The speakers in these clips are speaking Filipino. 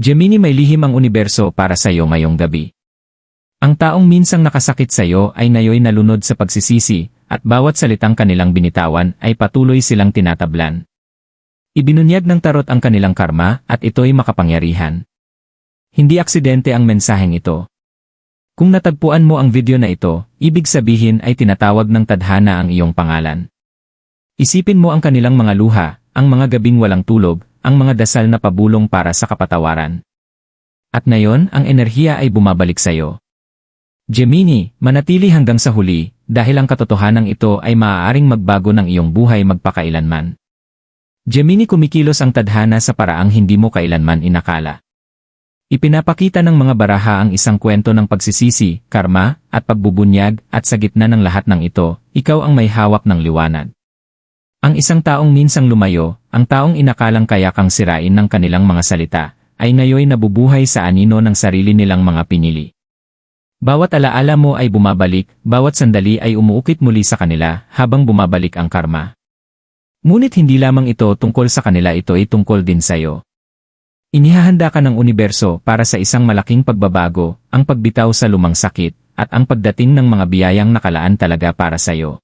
Gemini may lihim ang universo para sa iyo ngayong gabi. Ang taong minsang nakasakit sa iyo ay ngayoy nalunod sa pagsisisi, at bawat salitang kanilang binitawan ay patuloy silang tinatablan. Ibinunyag ng tarot ang kanilang karma at ito'y makapangyarihan. Hindi aksidente ang mensaheng ito. Kung natagpuan mo ang video na ito, ibig sabihin ay tinatawag ng tadhana ang iyong pangalan. Isipin mo ang kanilang mga luha, ang mga gabing walang tulog, ang mga dasal na pabulong para sa kapatawaran. At ngayon, ang enerhiya ay bumabalik sa iyo. Gemini, manatili hanggang sa huli, dahil ang katotohanan ito ay maaaring magbago ng iyong buhay magpakailanman. Gemini kumikilos ang tadhana sa paraang hindi mo kailanman inakala. Ipinapakita ng mga baraha ang isang kwento ng pagsisisi, karma, at pagbubunyag, at sa gitna ng lahat ng ito, ikaw ang may hawak ng liwanag. Ang isang taong minsang lumayo, ang taong inakalang kaya kang sirain ng kanilang mga salita, ay ngayoy nabubuhay sa anino ng sarili nilang mga pinili. Bawat alaala mo ay bumabalik, bawat sandali ay umuukit muli sa kanila habang bumabalik ang karma. Ngunit hindi lamang ito tungkol sa kanila ito ay tungkol din sa iyo. Inihahanda ka ng universo para sa isang malaking pagbabago, ang pagbitaw sa lumang sakit, at ang pagdating ng mga biyayang nakalaan talaga para sa iyo.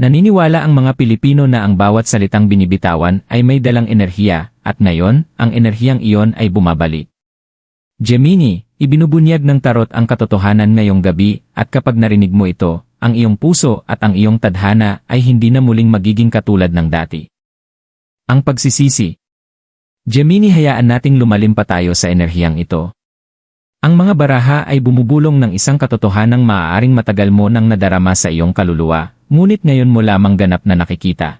Naniniwala ang mga Pilipino na ang bawat salitang binibitawan ay may dalang enerhiya, at ngayon, ang enerhiyang iyon ay bumabalik. Gemini, ibinubunyag ng tarot ang katotohanan ngayong gabi, at kapag narinig mo ito, ang iyong puso at ang iyong tadhana ay hindi na muling magiging katulad ng dati. Ang pagsisisi Gemini hayaan nating lumalim pa tayo sa enerhiyang ito. Ang mga baraha ay bumubulong ng isang katotohanang maaaring matagal mo nang nadarama sa iyong kaluluwa, ngunit ngayon mo lamang ganap na nakikita.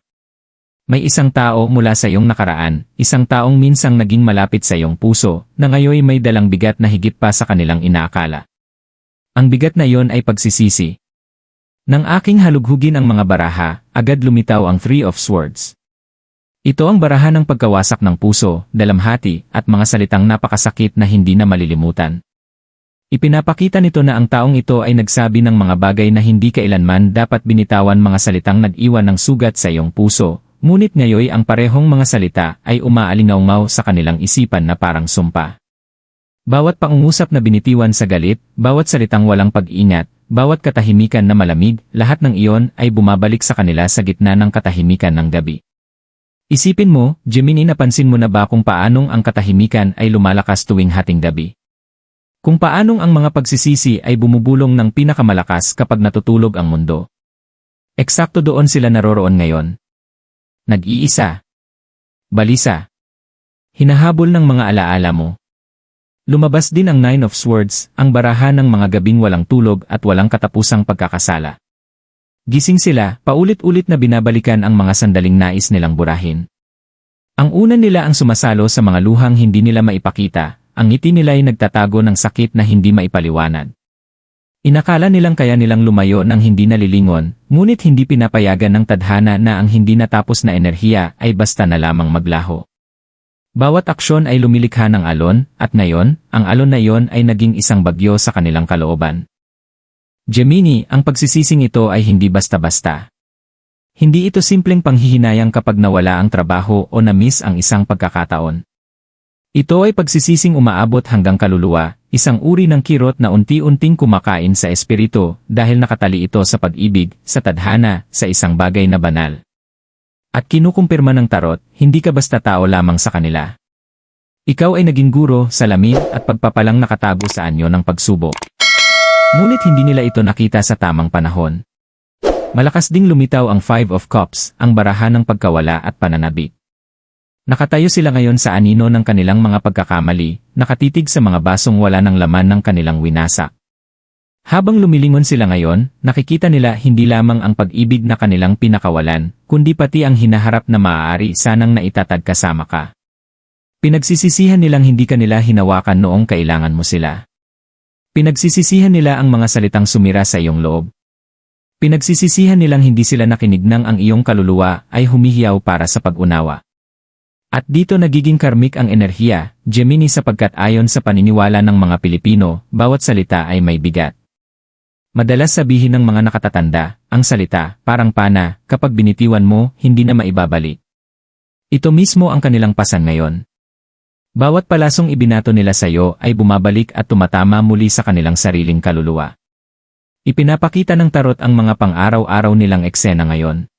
May isang tao mula sa iyong nakaraan, isang taong minsang naging malapit sa iyong puso, na ngayoy may dalang bigat na higit pa sa kanilang inaakala. Ang bigat na iyon ay pagsisisi. Nang aking halughugin ang mga baraha, agad lumitaw ang Three of Swords. Ito ang baraha ng pagkawasak ng puso, dalamhati, at mga salitang napakasakit na hindi na malilimutan. Ipinapakita nito na ang taong ito ay nagsabi ng mga bagay na hindi kailanman dapat binitawan mga salitang nag-iwan ng sugat sa iyong puso, ngunit ngayoy ang parehong mga salita ay umaalingaungaw sa kanilang isipan na parang sumpa. Bawat pangungusap na binitiwan sa galit, bawat salitang walang pag-ingat, bawat katahimikan na malamig, lahat ng iyon ay bumabalik sa kanila sa gitna ng katahimikan ng gabi. Isipin mo, Gemini napansin mo na ba kung paanong ang katahimikan ay lumalakas tuwing hating gabi? Kung paanong ang mga pagsisisi ay bumubulong ng pinakamalakas kapag natutulog ang mundo? Eksakto doon sila naroroon ngayon. Nag-iisa. Balisa. Hinahabol ng mga alaala mo. Lumabas din ang Nine of Swords, ang barahan ng mga gabing walang tulog at walang katapusang pagkakasala. Gising sila, paulit-ulit na binabalikan ang mga sandaling nais nilang burahin. Ang una nila ang sumasalo sa mga luhang hindi nila maipakita, ang ngiti nila ay nagtatago ng sakit na hindi maipaliwanag. Inakala nilang kaya nilang lumayo ng hindi nalilingon, ngunit hindi pinapayagan ng tadhana na ang hindi natapos na enerhiya ay basta na lamang maglaho. Bawat aksyon ay lumilikha ng alon, at ngayon, ang alon na iyon ay naging isang bagyo sa kanilang kalooban. Gemini, ang pagsisising ito ay hindi basta-basta. Hindi ito simpleng panghihinayang kapag nawala ang trabaho o na-miss ang isang pagkakataon. Ito ay pagsisising umaabot hanggang kaluluwa, isang uri ng kirot na unti-unting kumakain sa espiritu dahil nakatali ito sa pag-ibig, sa tadhana, sa isang bagay na banal. At kinukumpirma ng tarot, hindi ka basta tao lamang sa kanila. Ikaw ay naging guro, salamin, at pagpapalang nakatago sa anyo ng pagsubok. Ngunit hindi nila ito nakita sa tamang panahon. Malakas ding lumitaw ang Five of Cups, ang barahan ng pagkawala at pananabik. Nakatayo sila ngayon sa anino ng kanilang mga pagkakamali, nakatitig sa mga basong wala ng laman ng kanilang winasak. Habang lumilingon sila ngayon, nakikita nila hindi lamang ang pag-ibig na kanilang pinakawalan, kundi pati ang hinaharap na maaari sanang naitatag kasama ka. Pinagsisisihan nilang hindi kanila hinawakan noong kailangan mo sila. Pinagsisisihan nila ang mga salitang sumira sa iyong loob. Pinagsisisihan nilang hindi sila nakinig ng ang iyong kaluluwa ay humihiyaw para sa pag-unawa. At dito nagiging karmik ang enerhiya, Gemini sapagkat ayon sa paniniwala ng mga Pilipino, bawat salita ay may bigat. Madalas sabihin ng mga nakatatanda, ang salita, parang pana, kapag binitiwan mo, hindi na maibabalik. Ito mismo ang kanilang pasan ngayon. Bawat palasong ibinato nila sa iyo ay bumabalik at tumatama muli sa kanilang sariling kaluluwa. Ipinapakita ng tarot ang mga pang-araw-araw nilang eksena ngayon.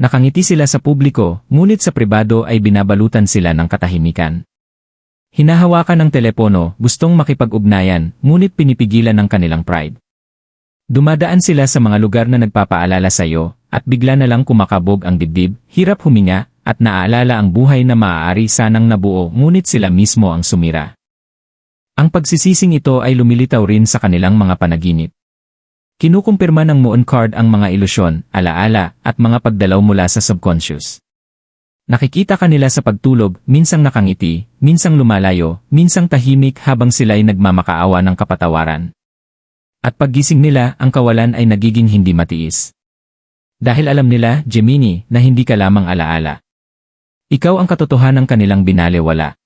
Nakangiti sila sa publiko, ngunit sa pribado ay binabalutan sila ng katahimikan. Hinahawakan ng telepono, gustong makipag-ugnayan, ngunit pinipigilan ng kanilang pride. Dumadaan sila sa mga lugar na nagpapaalala sa iyo, at bigla na lang kumakabog ang dibdib, hirap huminga, at naaalala ang buhay na maaari sanang nabuo ngunit sila mismo ang sumira. Ang pagsisising ito ay lumilitaw rin sa kanilang mga panaginip. Kinukumpirma ng Moon Card ang mga ilusyon, alaala, at mga pagdalaw mula sa subconscious. Nakikita kanila sa pagtulog, minsang nakangiti, minsang lumalayo, minsang tahimik habang sila'y nagmamakaawa ng kapatawaran. At paggising nila, ang kawalan ay nagiging hindi matiis. Dahil alam nila, Gemini, na hindi ka lamang alaala. Ikaw ang katotohanan kanilang binalewala.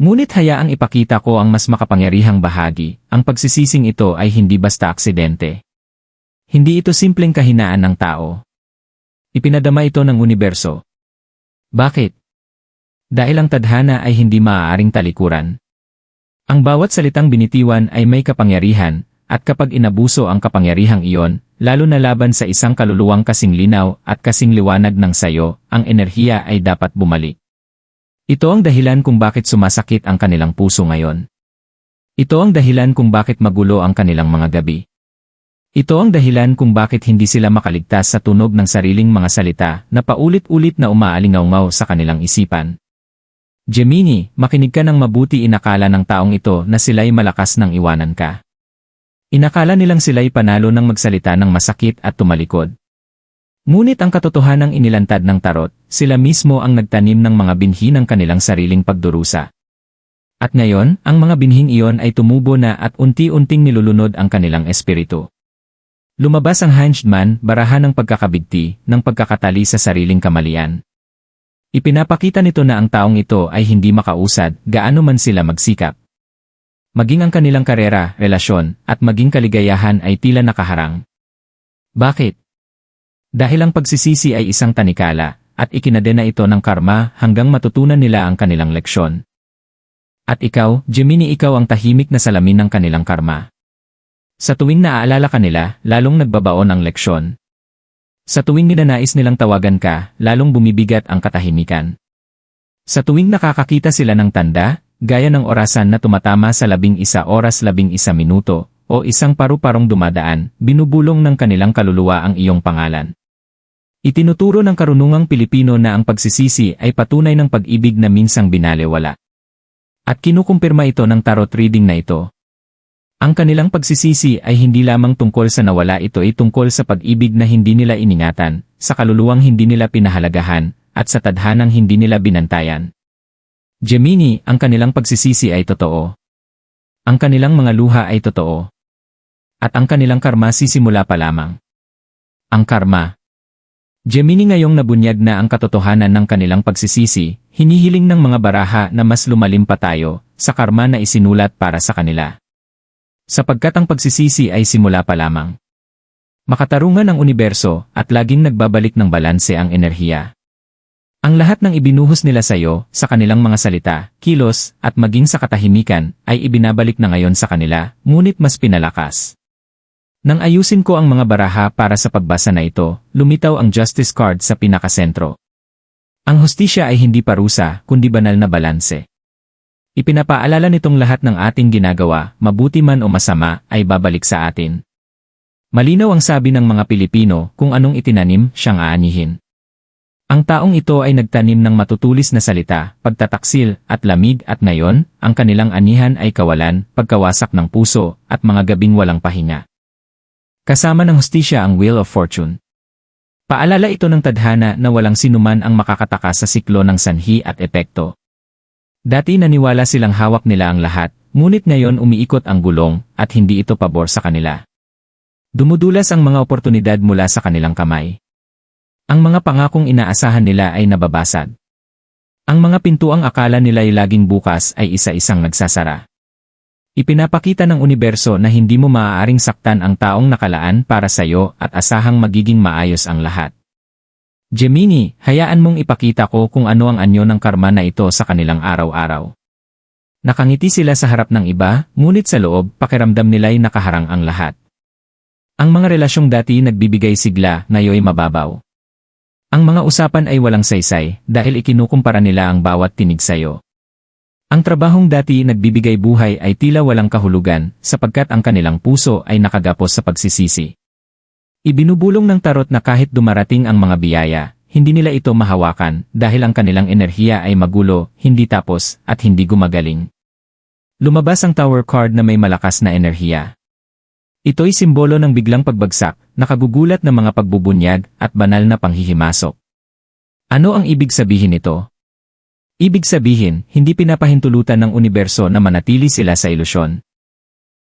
Ngunit hayaang ipakita ko ang mas makapangyarihang bahagi, ang pagsisising ito ay hindi basta aksidente. Hindi ito simpleng kahinaan ng tao. Ipinadama ito ng universo. Bakit? Dahil ang tadhana ay hindi maaaring talikuran. Ang bawat salitang binitiwan ay may kapangyarihan, at kapag inabuso ang kapangyarihang iyon, lalo na laban sa isang kaluluwang kasing linaw at kasing liwanag ng sayo, ang enerhiya ay dapat bumalik. Ito ang dahilan kung bakit sumasakit ang kanilang puso ngayon. Ito ang dahilan kung bakit magulo ang kanilang mga gabi. Ito ang dahilan kung bakit hindi sila makaligtas sa tunog ng sariling mga salita na paulit-ulit na umaalingaw sa kanilang isipan. Gemini, makinig ka ng mabuti inakala ng taong ito na sila'y malakas nang iwanan ka. Inakala nilang sila'y panalo ng magsalita ng masakit at tumalikod. Ngunit ang katotohanang inilantad ng tarot, sila mismo ang nagtanim ng mga binhi ng kanilang sariling pagdurusa. At ngayon, ang mga binhing iyon ay tumubo na at unti-unting nilulunod ang kanilang espiritu. Lumabas ang Hanged barahan ng pagkakabigti, ng pagkakatali sa sariling kamalian. Ipinapakita nito na ang taong ito ay hindi makausad, gaano man sila magsikap. Maging ang kanilang karera, relasyon, at maging kaligayahan ay tila nakaharang. Bakit? Dahil ang pagsisisi ay isang tanikala, at ikinadena ito ng karma hanggang matutunan nila ang kanilang leksyon. At ikaw, Gemini ikaw ang tahimik na salamin ng kanilang karma. Sa tuwing naaalala ka nila, lalong nagbabaon ang leksyon. Sa tuwing ninanais nilang tawagan ka, lalong bumibigat ang katahimikan. Sa tuwing nakakakita sila ng tanda, gaya ng orasan na tumatama sa labing isa oras labing isa minuto, o isang paru-parong dumadaan, binubulong ng kanilang kaluluwa ang iyong pangalan. Itinuturo ng karunungang Pilipino na ang pagsisisi ay patunay ng pag-ibig na minsang binalewala. At kinukumpirma ito ng tarot reading na ito. Ang kanilang pagsisisi ay hindi lamang tungkol sa nawala ito ay tungkol sa pag-ibig na hindi nila iningatan, sa kaluluwang hindi nila pinahalagahan, at sa tadhanang hindi nila binantayan. Gemini, ang kanilang pagsisisi ay totoo. Ang kanilang mga luha ay totoo. At ang kanilang karma sisimula pa lamang. Ang karma. Gemini ngayong nabunyag na ang katotohanan ng kanilang pagsisisi, hinihiling ng mga baraha na mas lumalim pa tayo sa karma na isinulat para sa kanila. Sapagkat ang pagsisisi ay simula pa lamang. Makatarungan ang universo at laging nagbabalik ng balanse ang enerhiya. Ang lahat ng ibinuhos nila sa iyo, sa kanilang mga salita, kilos, at maging sa katahimikan, ay ibinabalik na ngayon sa kanila, ngunit mas pinalakas. Nang ayusin ko ang mga baraha para sa pagbasa na ito, lumitaw ang justice card sa pinakasentro. Ang hustisya ay hindi parusa, kundi banal na balanse. Ipinapaalala nitong lahat ng ating ginagawa, mabuti man o masama, ay babalik sa atin. Malinaw ang sabi ng mga Pilipino, kung anong itinanim, siyang aanihin. Ang taong ito ay nagtanim ng matutulis na salita, pagtataksil, at lamig at ngayon, ang kanilang anihan ay kawalan, pagkawasak ng puso, at mga gabing walang pahinga. Kasama ng hustisya ang Wheel of Fortune. Paalala ito ng tadhana na walang sinuman ang makakataka sa siklo ng sanhi at epekto. Dati naniwala silang hawak nila ang lahat, ngunit ngayon umiikot ang gulong, at hindi ito pabor sa kanila. Dumudulas ang mga oportunidad mula sa kanilang kamay. Ang mga pangakong inaasahan nila ay nababasag. Ang mga pintuang akala nila ay laging bukas ay isa-isang nagsasara. Ipinapakita ng universo na hindi mo maaaring saktan ang taong nakalaan para sa iyo at asahang magiging maayos ang lahat. Gemini, hayaan mong ipakita ko kung ano ang anyo ng karma na ito sa kanilang araw-araw. Nakangiti sila sa harap ng iba, ngunit sa loob, pakiramdam nila'y nakaharang ang lahat. Ang mga relasyong dati nagbibigay sigla, ngayoy mababaw. Ang mga usapan ay walang saysay dahil ikinukumpara nila ang bawat tinig sayo. Ang trabahong dati nagbibigay buhay ay tila walang kahulugan sapagkat ang kanilang puso ay nakagapos sa pagsisisi. Ibinubulong ng tarot na kahit dumarating ang mga biyaya, hindi nila ito mahawakan dahil ang kanilang enerhiya ay magulo, hindi tapos, at hindi gumagaling. Lumabas ang tower card na may malakas na enerhiya. Ito'y simbolo ng biglang pagbagsak, nakagugulat na mga pagbubunyag, at banal na panghihimasok. Ano ang ibig sabihin nito? Ibig sabihin, hindi pinapahintulutan ng universo na manatili sila sa ilusyon.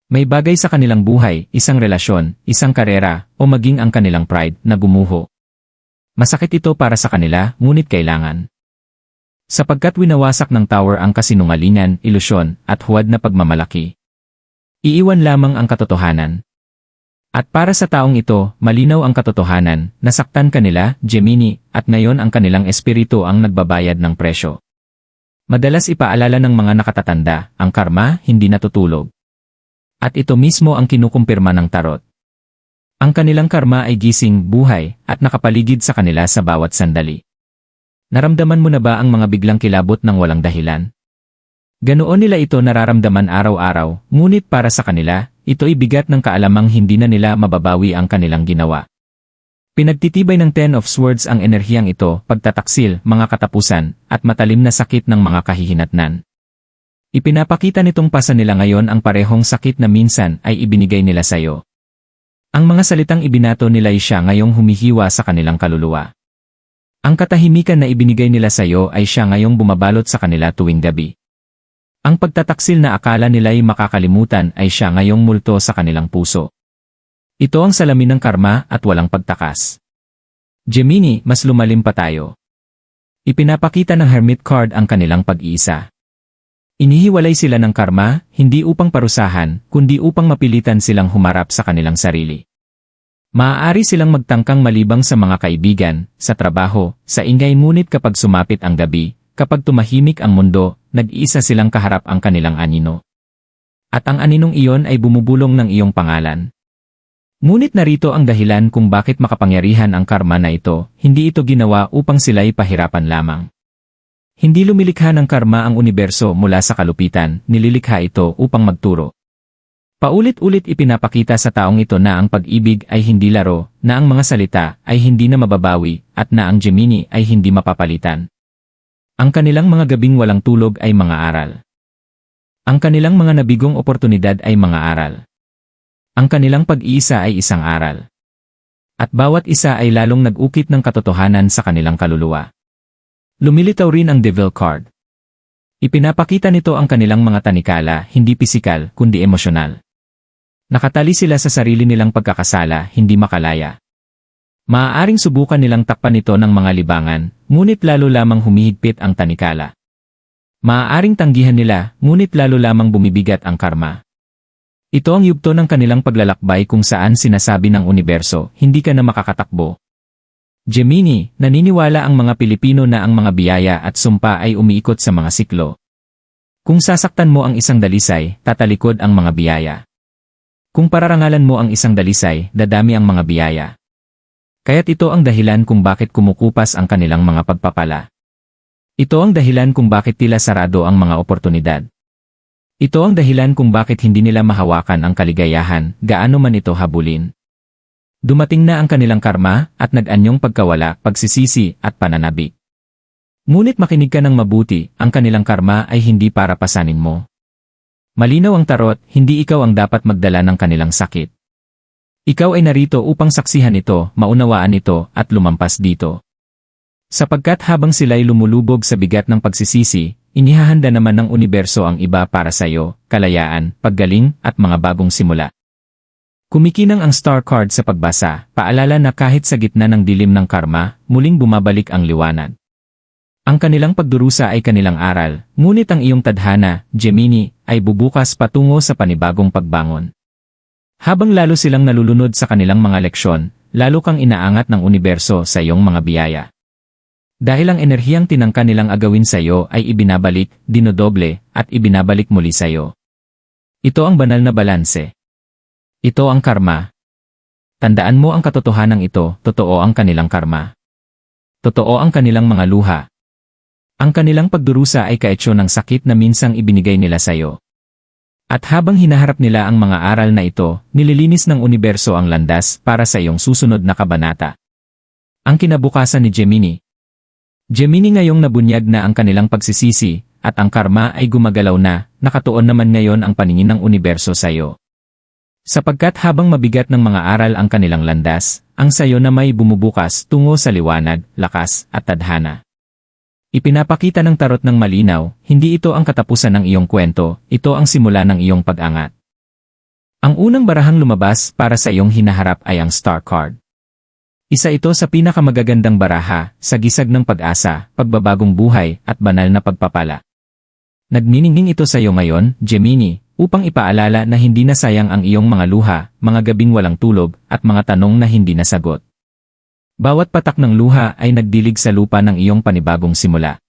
May bagay sa kanilang buhay, isang relasyon, isang karera, o maging ang kanilang pride na gumuho. Masakit ito para sa kanila, ngunit kailangan. Sapagkat winawasak ng tower ang kasinungalingan, ilusyon, at huwad na pagmamalaki. Iiwan lamang ang katotohanan. At para sa taong ito, malinaw ang katotohanan, nasaktan kanila, Gemini, at ngayon ang kanilang espiritu ang nagbabayad ng presyo. Madalas ipaalala ng mga nakatatanda, ang karma hindi natutulog. At ito mismo ang kinukumpirma ng tarot. Ang kanilang karma ay gising, buhay, at nakapaligid sa kanila sa bawat sandali. Naramdaman mo na ba ang mga biglang kilabot ng walang dahilan? Ganoon nila ito nararamdaman araw-araw, ngunit para sa kanila, ito'y bigat ng kaalamang hindi na nila mababawi ang kanilang ginawa. Pinagtitibay ng Ten of Swords ang enerhiyang ito, pagtataksil, mga katapusan, at matalim na sakit ng mga kahihinatnan. Ipinapakita nitong pasa nila ngayon ang parehong sakit na minsan ay ibinigay nila sa iyo. Ang mga salitang ibinato nila ay siya ngayong humihiwa sa kanilang kaluluwa. Ang katahimikan na ibinigay nila sa iyo ay siya ngayong bumabalot sa kanila tuwing gabi. Ang pagtataksil na akala nila'y makakalimutan ay siya ngayong multo sa kanilang puso. Ito ang salamin ng karma at walang pagtakas. Gemini, mas lumalim pa tayo. Ipinapakita ng Hermit card ang kanilang pag-iisa. Inihiwalay sila ng karma, hindi upang parusahan, kundi upang mapilitan silang humarap sa kanilang sarili. Maaari silang magtangkang malibang sa mga kaibigan, sa trabaho, sa ingay ngunit kapag sumapit ang gabi, kapag tumahimik ang mundo, nag-iisa silang kaharap ang kanilang anino. At ang aninong iyon ay bumubulong ng iyong pangalan. Ngunit narito ang dahilan kung bakit makapangyarihan ang karma na ito, hindi ito ginawa upang sila'y pahirapan lamang. Hindi lumilikha ng karma ang universo mula sa kalupitan, nililikha ito upang magturo. Paulit-ulit ipinapakita sa taong ito na ang pag-ibig ay hindi laro, na ang mga salita ay hindi na mababawi, at na ang Gemini ay hindi mapapalitan. Ang kanilang mga gabing walang tulog ay mga aral. Ang kanilang mga nabigong oportunidad ay mga aral. Ang kanilang pag-iisa ay isang aral. At bawat isa ay lalong nag-ukit ng katotohanan sa kanilang kaluluwa. Lumilitaw rin ang Devil card. Ipinapakita nito ang kanilang mga tanikala, hindi pisikal, kundi emosyonal. Nakatali sila sa sarili nilang pagkakasala, hindi makalaya. Maaaring subukan nilang takpan ito ng mga libangan, ngunit lalo lamang humihigpit ang tanikala. Maaaring tanggihan nila, ngunit lalo lamang bumibigat ang karma. Ito ang yugto ng kanilang paglalakbay kung saan sinasabi ng universo, hindi ka na makakatakbo. Gemini, naniniwala ang mga Pilipino na ang mga biyaya at sumpa ay umiikot sa mga siklo. Kung sasaktan mo ang isang dalisay, tatalikod ang mga biyaya. Kung pararangalan mo ang isang dalisay, dadami ang mga biyaya. Kaya't ito ang dahilan kung bakit kumukupas ang kanilang mga pagpapala. Ito ang dahilan kung bakit tila sarado ang mga oportunidad. Ito ang dahilan kung bakit hindi nila mahawakan ang kaligayahan, gaano man ito habulin. Dumating na ang kanilang karma at nag-anyong pagkawala, pagsisisi at pananabik. Ngunit makinig ka ng mabuti, ang kanilang karma ay hindi para pasanin mo. Malinaw ang tarot, hindi ikaw ang dapat magdala ng kanilang sakit. Ikaw ay narito upang saksihan ito, maunawaan ito, at lumampas dito. Sapagkat habang sila'y lumulubog sa bigat ng pagsisisi, Inihahanda naman ng universo ang iba para sa iyo, kalayaan, paggaling, at mga bagong simula. Kumikinang ang star card sa pagbasa, paalala na kahit sa gitna ng dilim ng karma, muling bumabalik ang liwanag. Ang kanilang pagdurusa ay kanilang aral, ngunit ang iyong tadhana, Gemini, ay bubukas patungo sa panibagong pagbangon. Habang lalo silang nalulunod sa kanilang mga leksyon, lalo kang inaangat ng universo sa iyong mga biyaya. Dahil ang enerhiyang tinangka nilang agawin sa iyo ay ibinabalik, dinodoble, at ibinabalik muli sa iyo. Ito ang banal na balanse. Ito ang karma. Tandaan mo ang katotohanan ito, totoo ang kanilang karma. Totoo ang kanilang mga luha. Ang kanilang pagdurusa ay kaetsyo ng sakit na minsang ibinigay nila sa iyo. At habang hinaharap nila ang mga aral na ito, nililinis ng universo ang landas para sa iyong susunod na kabanata. Ang kinabukasan ni Gemini Gemini ngayong nabunyag na ang kanilang pagsisisi, at ang karma ay gumagalaw na, nakatuon naman ngayon ang paningin ng universo sa iyo. Sapagkat habang mabigat ng mga aral ang kanilang landas, ang sayo na may bumubukas tungo sa liwanag, lakas, at tadhana. Ipinapakita ng tarot ng malinaw, hindi ito ang katapusan ng iyong kwento, ito ang simula ng iyong pag-angat. Ang unang barahang lumabas para sa iyong hinaharap ay ang Star Card. Isa ito sa pinakamagagandang baraha, sa gisag ng pag-asa, pagbabagong buhay, at banal na pagpapala. Nagniningning ito sa iyo ngayon, Gemini, upang ipaalala na hindi na sayang ang iyong mga luha, mga gabing walang tulog, at mga tanong na hindi nasagot. Bawat patak ng luha ay nagdilig sa lupa ng iyong panibagong simula.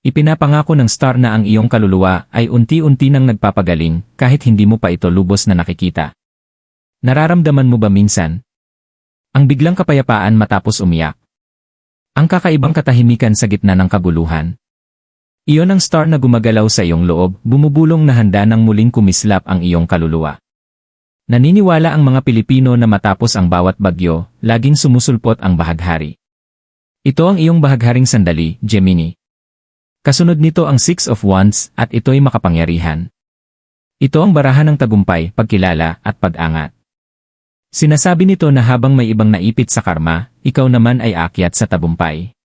Ipinapangako ng star na ang iyong kaluluwa ay unti-unti nang nagpapagaling kahit hindi mo pa ito lubos na nakikita. Nararamdaman mo ba minsan? Ang biglang kapayapaan matapos umiyak. Ang kakaibang katahimikan sa gitna ng kaguluhan. Iyon ang star na gumagalaw sa iyong loob, bumubulong na handa ng muling kumislap ang iyong kaluluwa. Naniniwala ang mga Pilipino na matapos ang bawat bagyo, laging sumusulpot ang bahaghari. Ito ang iyong bahagharing sandali, Gemini. Kasunod nito ang Six of Wands at ito'y makapangyarihan. Ito ang barahan ng tagumpay, pagkilala, at pag-angat. Sinasabi nito na habang may ibang naipit sa karma, ikaw naman ay akyat sa tagumpay.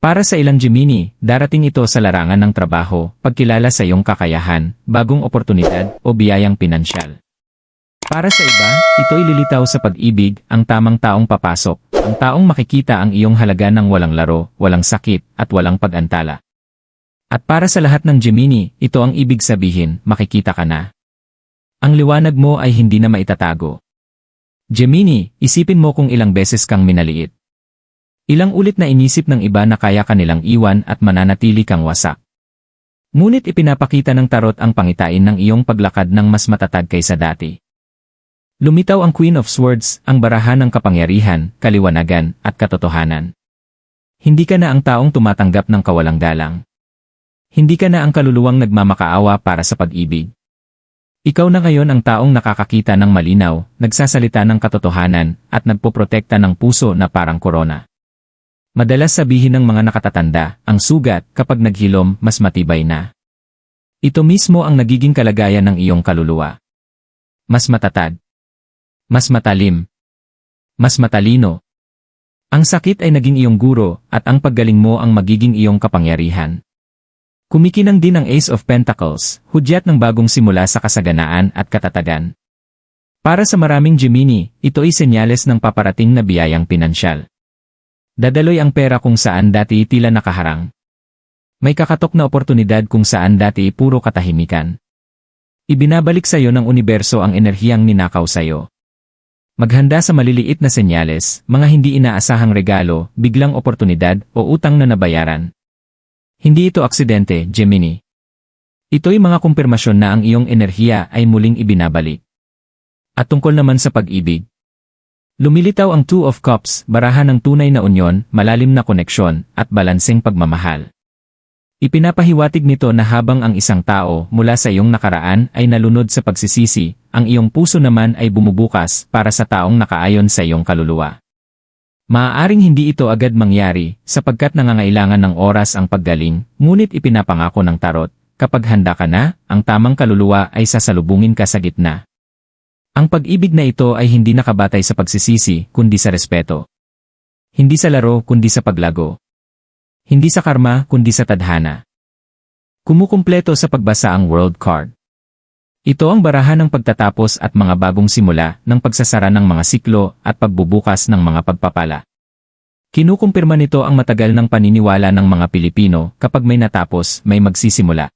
Para sa ilang Gemini, darating ito sa larangan ng trabaho, pagkilala sa iyong kakayahan, bagong oportunidad, o biyayang pinansyal. Para sa iba, ito'y lilitaw sa pag-ibig, ang tamang taong papasok, ang taong makikita ang iyong halaga ng walang laro, walang sakit, at walang pag-antala. At para sa lahat ng Gemini, ito ang ibig sabihin, makikita ka na. Ang liwanag mo ay hindi na maitatago. Gemini, isipin mo kung ilang beses kang minaliit. Ilang ulit na inisip ng iba na kaya kanilang iwan at mananatili kang wasak. Ngunit ipinapakita ng tarot ang pangitain ng iyong paglakad ng mas matatag kaysa dati. Lumitaw ang Queen of Swords, ang barahan ng kapangyarihan, kaliwanagan, at katotohanan. Hindi ka na ang taong tumatanggap ng kawalang galang. Hindi ka na ang kaluluwang nagmamakaawa para sa pag-ibig. Ikaw na ngayon ang taong nakakakita ng malinaw, nagsasalita ng katotohanan, at nagpoprotekta ng puso na parang korona. Madalas sabihin ng mga nakatatanda, ang sugat, kapag naghilom, mas matibay na. Ito mismo ang nagiging kalagayan ng iyong kaluluwa. Mas matatag, mas matalim. Mas matalino. Ang sakit ay naging iyong guro at ang paggaling mo ang magiging iyong kapangyarihan. Kumikinang din ang Ace of Pentacles, hudyat ng bagong simula sa kasaganaan at katatagan. Para sa maraming Gemini, ito ay senyales ng paparating na biyayang pinansyal. Dadaloy ang pera kung saan dati tila nakaharang. May kakatok na oportunidad kung saan dati puro katahimikan. Ibinabalik sa iyo ng universo ang enerhiyang ninakaw sa iyo. Maghanda sa maliliit na senyales, mga hindi inaasahang regalo, biglang oportunidad, o utang na nabayaran. Hindi ito aksidente, Gemini. Ito'y mga kumpirmasyon na ang iyong enerhiya ay muling ibinabalik. At tungkol naman sa pag-ibig. Lumilitaw ang Two of Cups, barahan ng tunay na unyon, malalim na koneksyon, at balanseng pagmamahal. Ipinapahiwatig nito na habang ang isang tao mula sa iyong nakaraan ay nalunod sa pagsisisi, ang iyong puso naman ay bumubukas para sa taong nakaayon sa iyong kaluluwa. Maaaring hindi ito agad mangyari sapagkat nangangailangan ng oras ang paggaling, ngunit ipinapangako ng tarot, kapag handa ka na, ang tamang kaluluwa ay sasalubungin ka sa gitna. Ang pag-ibig na ito ay hindi nakabatay sa pagsisisi, kundi sa respeto. Hindi sa laro, kundi sa paglago. Hindi sa karma kundi sa tadhana. Kumukumpleto sa pagbasa ang world card. Ito ang barahan ng pagtatapos at mga bagong simula ng pagsasara ng mga siklo at pagbubukas ng mga pagpapala. Kinukumpirma nito ang matagal ng paniniwala ng mga Pilipino kapag may natapos, may magsisimula.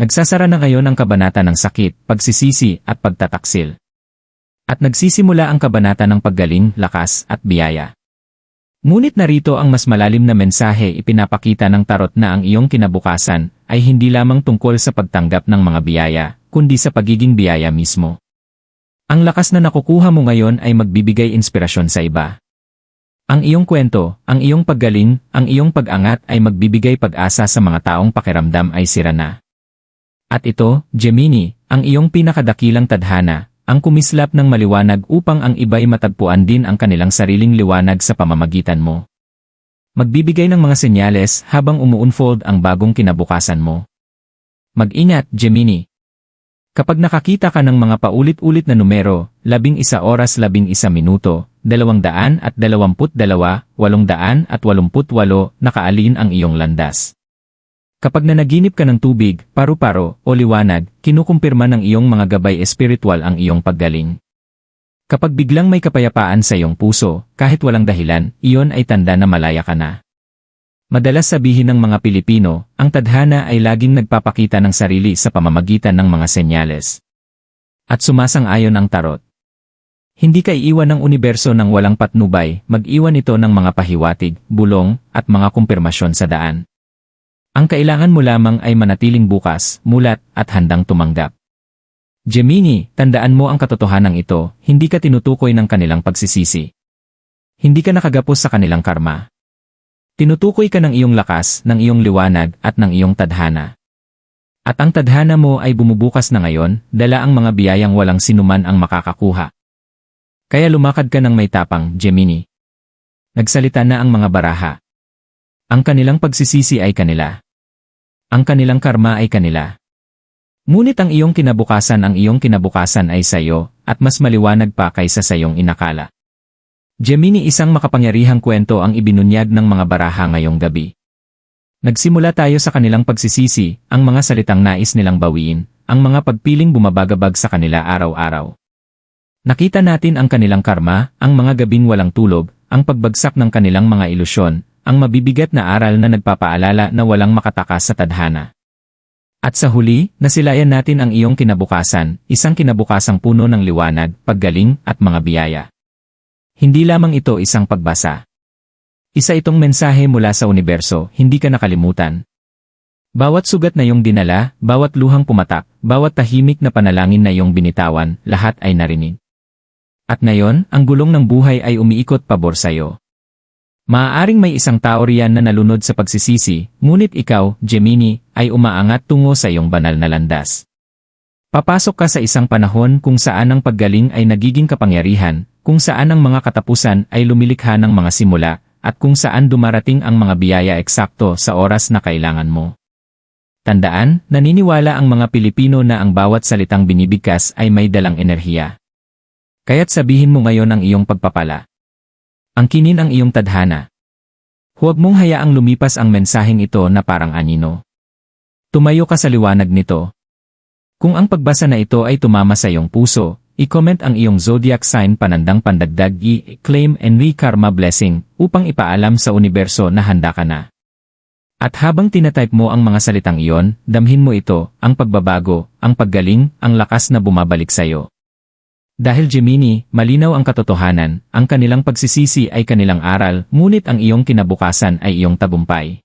Nagsasara na ngayon ang kabanata ng sakit, pagsisisi at pagtataksil. At nagsisimula ang kabanata ng paggaling, lakas at biyaya. Ngunit narito ang mas malalim na mensahe ipinapakita ng tarot na ang iyong kinabukasan ay hindi lamang tungkol sa pagtanggap ng mga biyaya, kundi sa pagiging biyaya mismo. Ang lakas na nakukuha mo ngayon ay magbibigay inspirasyon sa iba. Ang iyong kwento, ang iyong paggaling, ang iyong pag-angat ay magbibigay pag-asa sa mga taong pakiramdam ay sira na. At ito, Gemini, ang iyong pinakadakilang tadhana, ang kumislap ng maliwanag upang ang iba'y matagpuan din ang kanilang sariling liwanag sa pamamagitan mo. Magbibigay ng mga senyales habang umuunfold ang bagong kinabukasan mo. Mag-ingat, Gemini. Kapag nakakita ka ng mga paulit-ulit na numero, labing isa oras labing isa minuto, dalawang daan at dalawamput dalawa, walong daan at walumput walo, nakaalin ang iyong landas. Kapag nanaginip ka ng tubig, paru-paro, o liwanag, kinukumpirma ng iyong mga gabay espiritual ang iyong paggaling. Kapag biglang may kapayapaan sa iyong puso, kahit walang dahilan, iyon ay tanda na malaya ka na. Madalas sabihin ng mga Pilipino, ang tadhana ay laging nagpapakita ng sarili sa pamamagitan ng mga senyales. At sumasang-ayon ang tarot. Hindi ka iiwan ng universo ng walang patnubay, mag-iwan ito ng mga pahiwatig, bulong, at mga kumpirmasyon sa daan. Ang kailangan mo lamang ay manatiling bukas, mulat, at handang tumanggap. Gemini, tandaan mo ang katotohanan ito, hindi ka tinutukoy ng kanilang pagsisisi. Hindi ka nakagapos sa kanilang karma. Tinutukoy ka ng iyong lakas, ng iyong liwanag, at ng iyong tadhana. At ang tadhana mo ay bumubukas na ngayon, dala ang mga biyayang walang sinuman ang makakakuha. Kaya lumakad ka ng may tapang, Gemini. Nagsalita na ang mga baraha. Ang kanilang pagsisisi ay kanila. Ang kanilang karma ay kanila. Ngunit ang iyong kinabukasan ang iyong kinabukasan ay sa iyo, at mas maliwanag pa kaysa sa iyong inakala. Gemini isang makapangyarihang kwento ang ibinunyag ng mga baraha ngayong gabi. Nagsimula tayo sa kanilang pagsisisi, ang mga salitang nais nilang bawiin, ang mga pagpiling bumabagabag sa kanila araw-araw. Nakita natin ang kanilang karma, ang mga gabing walang tulog, ang pagbagsak ng kanilang mga ilusyon, ang mabibigat na aral na nagpapaalala na walang makatakas sa tadhana. At sa huli, nasilayan natin ang iyong kinabukasan, isang kinabukasang puno ng liwanag, paggaling, at mga biyaya. Hindi lamang ito isang pagbasa. Isa itong mensahe mula sa universo, hindi ka nakalimutan. Bawat sugat na iyong dinala, bawat luhang pumatak, bawat tahimik na panalangin na iyong binitawan, lahat ay narinig. At ngayon, ang gulong ng buhay ay umiikot pabor sa iyo. Maaaring may isang tao riyan na nalunod sa pagsisisi, ngunit ikaw, Gemini, ay umaangat tungo sa iyong banal na landas. Papasok ka sa isang panahon kung saan ang paggaling ay nagiging kapangyarihan, kung saan ang mga katapusan ay lumilikha ng mga simula, at kung saan dumarating ang mga biyaya eksakto sa oras na kailangan mo. Tandaan, naniniwala ang mga Pilipino na ang bawat salitang binibigkas ay may dalang enerhiya. Kaya't sabihin mo ngayon ang iyong pagpapala. Angkinin ang iyong tadhana. Huwag mong hayaang lumipas ang mensaheng ito na parang anino. Tumayo ka sa liwanag nito. Kung ang pagbasa na ito ay tumama sa iyong puso, i-comment ang iyong zodiac sign panandang pandagdag i-claim and re-karma blessing upang ipaalam sa universo na handa ka na. At habang tinatype mo ang mga salitang iyon, damhin mo ito, ang pagbabago, ang paggaling, ang lakas na bumabalik sa iyo. Dahil Gemini, malinaw ang katotohanan, ang kanilang pagsisisi ay kanilang aral, ngunit ang iyong kinabukasan ay iyong tagumpay.